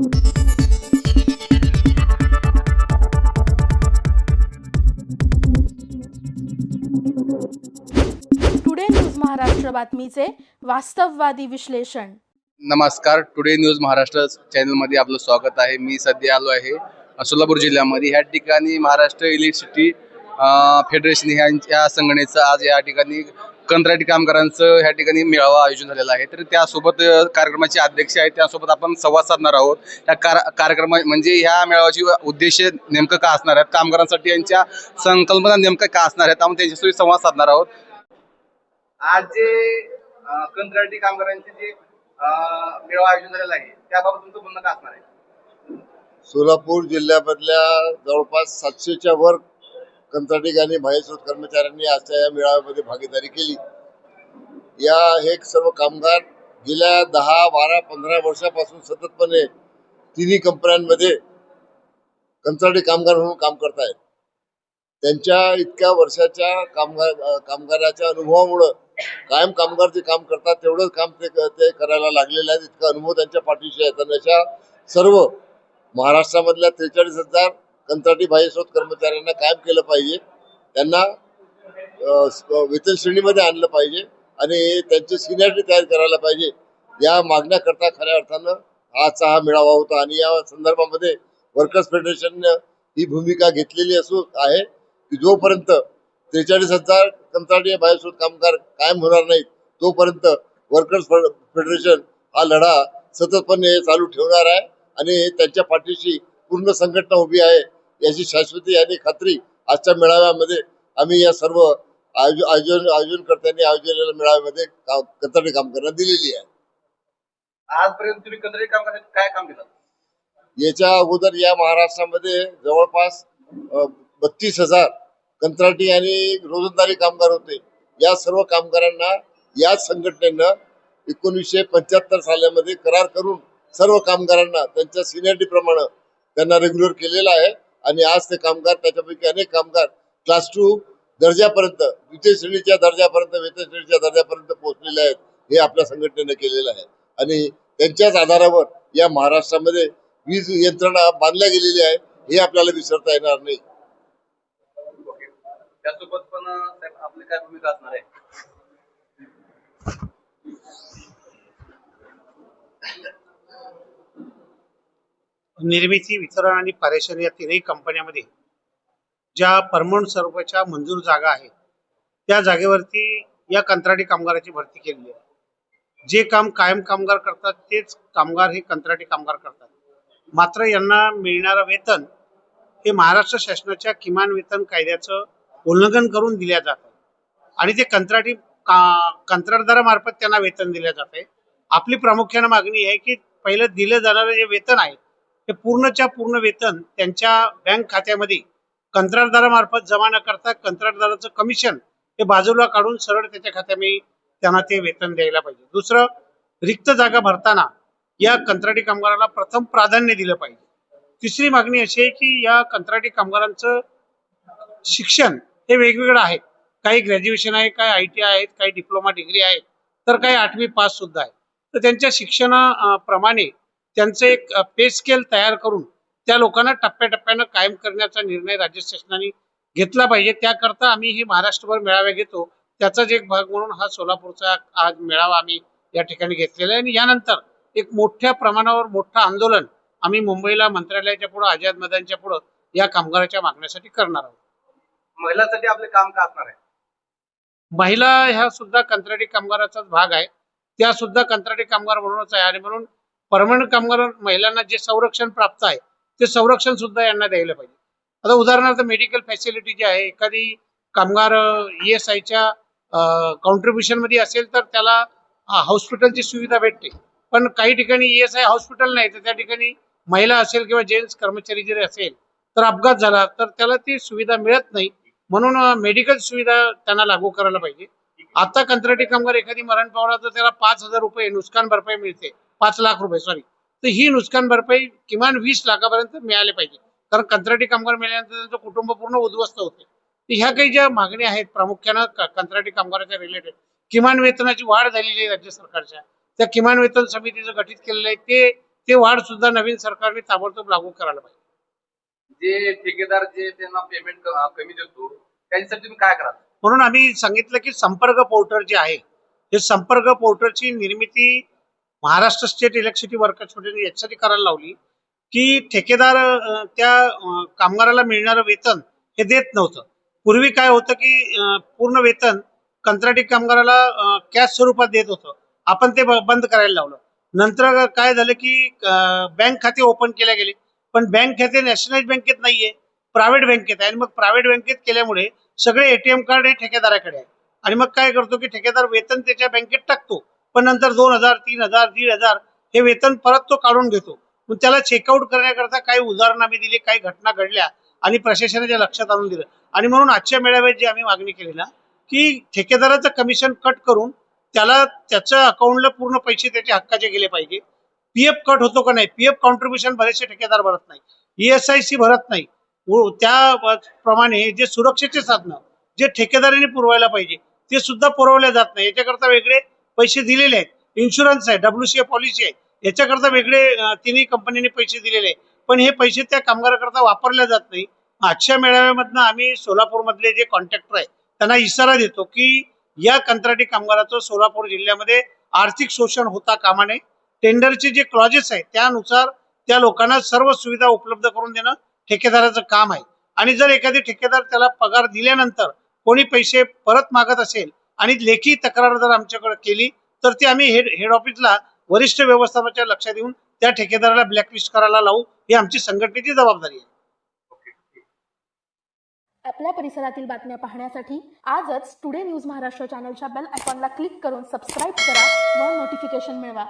Today news Maharashtra बातमीचे वास्तववादी विश्लेषण. नमस्कार टुडे न्यूज महाराष्ट्र चॅनलमध्ये आपलं स्वागत आहे. मी सध्या आलो आहे सोलापूर जिल्ह्यामध्ये. ह्या ठिकाणी महाराष्ट्र इलेक्ट्रिसिटी फेडरेशन ह्या संघटनेचं आज या ठिकाणी कंत्राटी कामगारांचं ह्या ठिकाणी मेळावा आयोजन झालेला आहे. तर त्यासोबत कार्यक्रमाचे अध्यक्ष आहेत. त्यासोबत आपण संवाद साधणार आहोत. या कार कार्यक्रमा म्हणजे ह्या मेळाव्याची उद्देश नेमकं का असणार आहेत? कामगारांसाठी यांच्या संकल्पना नेमकं का असणार आहेत? आपण त्यांच्याशी संवाद साधणार आहोत. आज जे कंत्राटी कामगारांचे जे मेळावा आयोजन झालेला आहे त्याबाबत तुमचं म्हणणं काय असणार आहे? सोलापूर जिल्ह्यामधल्या जवळपास सातशेच्या वर कंत्राटी आणि बाह्यस्रोत कर्मचाऱ्यांनी आजच्या या मेळाव्यामध्ये भागीदारी केली. या हे सर्व कामगार गेल्या दहा बारा पंधरा वर्षापासून सततपणे तिन्ही कंपन्यांमध्ये कंत्राटी कामगार म्हणून काम करतायत. त्यांच्या इतक्या वर्षाच्या कामगार कामगाराच्या अनुभवामुळं कायम कामगार जे काम करतात तेवढंच काम ते ते करायला लागलेले आहेत. इतका अनुभव त्यांच्या पाठीशी आहे. तर अशा सर्व महाराष्ट्रामधल्या त्रेचाळीस हजार कंत्राटी बाह्यस्रोत कर्मचाऱ्यांना कायम केलं पाहिजे. त्यांना वेतन श्रेणीमध्ये आणलं पाहिजे आणि त्यांची सिनियरिटी तयार करायला पाहिजे. या मागण्याकरता खऱ्या अर्थानं आजचा हा मेळावा होता आणि या संदर्भामध्ये वर्कर्स फेडरेशननं ही भूमिका घेतलेली असू आहे की जोपर्यंत त्रेचाळीस हजार कंत्राटी बाह्यस्रोत कामगार कायम होणार नाहीत तोपर्यंत वर्कर्स फेडरेशन हा लढा सततपणे चालू ठेवणार आहे आणि त्यांच्या पाठीशी पूर्ण संघटना उभी आहे. याची शाश्वती आणि खात्री आजच्या मेळाव्यामध्ये आम्ही या सर्व आयोजन आयोजन आयोजनकर्त्यांनी आयोजलेल्या मेळाव्यामध्ये का- कंत्राटी कामगारांना दिलेली आहे. आजपर्यंत तुम्ही कंत्राटी कामगारांसाठी काय काम केलं? याच्या अगोदर या महाराष्ट्रामध्ये जवळपास बत्तीस हजार कंत्राटी आणि रोजंदारी कामगार होते. या सर्व कामगारांना याच संघटनेनं एकोणीसशे पंच्याहत्तर सालामध्ये करार करून सर्व कामगारांना त्यांच्या सिनियरिटी प्रमाणे त्यांना रेग्युलर केलेलं आहे. आणि आज ते कामगार त्याच्यापैकी अनेक कामगार क्लास टू दर्जापर्यंत द्वितीय श्रेणीच्या दर्जापर्यंत वेतन श्रेणीच्या दर्जापर्यंत पोहोचलेले आहेत. हे आपल्या संघटनेनं केलेलं आहे. आणि त्यांच्याच आधारावर या महाराष्ट्रामध्ये वीज यंत्रणा बांधल्या गेलेली आहे. हे आपल्याला विसरता येणार नाही. त्यासोबत पण आपली काय भूमिका असणार आहे? निर्मिती वितरण आणि पारेषण या तिन्ही कंपन्यामध्ये ज्या परमनंट स्वरूपाच्या मंजूर जागा आहेत त्या जागेवरती या कंत्राटी कामगाराची भरती केलेली आहे. जे काम कायम कामगार करतात तेच कामगार हे कंत्राटी कामगार करतात. मात्र यांना मिळणारं वेतन हे महाराष्ट्र शासनाच्या किमान वेतन कायद्याचं उल्लंघन करून दिल्या जात आणि ते कंत्राटी का कंत्राटदारामार्फत त्यांना वेतन दिल्या जात आहे. आपली प्रामुख्यानं मागणी आहे की पहिलं दिलं जाणारं जे वेतन आहे हे पूर्णच्या पूर्ण वेतन त्यांच्या बँक खात्यामध्ये कंत्राटदारामार्फत जमा न करता कंत्राटदाराचं कमिशन हे बाजूला काढून सरळ त्याच्या खात्यामध्ये त्यांना ते वेतन द्यायला पाहिजे. दुसरं रिक्त जागा भरताना या कंत्राटी कामगाराला प्रथम प्राधान्य दिलं पाहिजे. तिसरी मागणी अशी आहे की या कंत्राटी कामगारांचं शिक्षण हे वेगवेगळं आहे. काही ग्रॅज्युएशन आहे काही आय टी आहेत काही डिप्लोमा डिग्री आहे तर काही आठवी पास सुद्धा आहे. तर त्यांच्या शिक्षणाप्रमाणे त्यांचं एक पे स्केल तयार करून त्या लोकांना टप्प्याटप्प्यानं कायम करण्याचा निर्णय राज्य शासनाने घेतला पाहिजे. त्याकरता आम्ही हे महाराष्ट्रभर मेळावे घेतो. त्याचाच एक भाग म्हणून हा सोलापूरचा आज मेळावा आम्ही या ठिकाणी घेतलेला आहे. आणि यानंतर एक मोठ्या प्रमाणावर मोठं आंदोलन आम्ही मुंबईला मंत्रालयाच्या पुढं आझाद मैदानच्या पुढं या कामगाराच्या मागण्यासाठी करणार आहोत. महिलांसाठी आपले काम का असणार आहे? महिला ह्या सुद्धा कंत्राटी कामगाराचाच भाग आहे. त्या सुद्धा कंत्राटी कामगार म्हणूनच आहे. आणि म्हणून परमनंट कामगार महिलांना जे संरक्षण प्राप्त आहे ते संरक्षण सुद्धा यांना द्यायला पाहिजे. आता उदाहरणार्थ मेडिकल फॅसिलिटी जी आहे एखादी कामगार ई एस आयच्या कॉन्ट्रीब्युशनमध्ये असेल तर त्याला हॉस्पिटलची सुविधा भेटते. पण काही ठिकाणी ई एस आय हॉस्पिटल नाही तर त्या ठिकाणी महिला असेल किंवा जेंट्स कर्मचारी जरी असेल तर अपघात झाला तर त्याला ती सुविधा मिळत नाही. म्हणून मेडिकल सुविधा त्यांना लागू करायला पाहिजे. आता कंत्राटी कामगार एखादी मरण पावला तर त्याला पाच हजार रुपये नुकसान भरपाई मिळते. पाच लाख रुपये सॉरी तर ही नुकसान भरपाई किमान वीस लाखापर्यंत मिळाली पाहिजे. कारण कंत्राटी कामगार मिळाल्यानंतर त्यांचं कुटुंब पूर्ण उद्ध्वस्त होते. तर ह्या काही ज्या मागण्या आहेत प्रामुख्यानं कंत्राटी कामगाराच्या रिलेटेड किमान वेतनाची वाढ झालेली आहे राज्य सरकारच्या. त्या किमान वेतन समितीचं गठीत केलेलं आहे ते ते वाढ सुद्धा नवीन सरकारने ताबडतोब लागू करायला पाहिजे. जे ठेकेदार जे त्यांना पेमेंट कमी देतो त्यांच्यासाठी तुम्ही काय कराल? म्हणून आम्ही सांगितलं की संपर्क पोर्टल जे आहे हे संपर्क पोर्टलची निर्मिती Maharashtra state electricity workers federation याच्यासाठी करायला लावली की ठेकेदार त्या कामगाराला मिळणारं वेतन हे देत नव्हतं. पूर्वी काय होतं की पूर्ण वेतन कंत्राटी कामगाराला कॅश स्वरूपात देत होतं. आपण ते बंद करायला लावलं. नंतर काय झालं की बँक खाते ओपन केले गेले. पण बँक खाते नॅशनलाइज बँकेत नाहीये प्रायव्हेट बँकेत आहे. आणि मग प्रायव्हेट बँकेत केल्यामुळे सगळे एटीएम कार्ड हे ठेकेदाराकडे आहे. आणि मग काय करतो की ठेकेदार वेतन त्याच्या बँकेत टाकतो. पण नंतर दोन हजार तीन हजार दीड हजार हे वेतन परत तो काढून घेतो. मग त्याला चेकआउट करण्याकरता काही उदाहरणं आम्ही दिली काही घटना घडल्या आणि प्रशासनाच्या लक्षात आणून दिलं. आणि म्हणून आजच्या मेळाव्यात जी आम्ही मागणी केली ना की ठेकेदाराचं कमिशन कट करून त्याला त्याच्या अकाउंटला पूर्ण पैसे त्याच्या हक्काचे गेले पाहिजे. पीएफ कट होतो का नाही? पीएफ कॉन्ट्रीब्युशन बरेचसे ठेकेदार भरत नाही ईएसआयसी भरत नाही त्याप्रमाणे त्या प्रमाणे जे सुरक्षेचे साधनं जे ठेकेदाराने पुरवायला पाहिजे ते सुद्धा पुरवल्या जात नाही. याच्याकरता वेगळे पैसे दिलेले आहेत. इन्शुरन्स आहे डब्ल्यूसीए पॉलिसी आहे. याच्याकरता वेगळे तिन्ही कंपनीने पैसे दिलेले आहेत. पण हे पैसे त्या कामगाराकरता वापरल्या जात नाही. आजच्या मेळाव्यामधनं आम्ही सोलापूरमधले जे कॉन्ट्रॅक्टर आहे त्यांना इशारा देतो की या कंत्राटी कामगाराचं सोलापूर जिल्ह्यामध्ये आर्थिक शोषण होता कामा नये. टेंडरचे जे क्लॉजेस आहेत त्यानुसार त्या लोकांना सर्व सुविधा उपलब्ध करून देणं ठेकेदाराचं काम आहे. आणि जर एखादी ठेकेदार त्याला पगार दिल्यानंतर कोणी पैसे परत मागत असेल आणि लेखी तक्रार जर आमच्याकडे केली तर ती आम्ही हेड हेड ऑफिसला वरिष्ठ व्यवस्थापनाच्या लक्षात येऊन त्या ठेकेदाराला ब्लॅकलिस्ट करायला लावू ही आमची संघटनेची जबाबदारी आहे. आपल्या परिसरातील बातम्या पाहण्यासाठी आजच टुडे न्यूज महाराष्ट्र चॅनलच्या बेल आयकॉनला क्लिक करून सबस्क्राईब करा व नोटिफिकेशन मिळवा.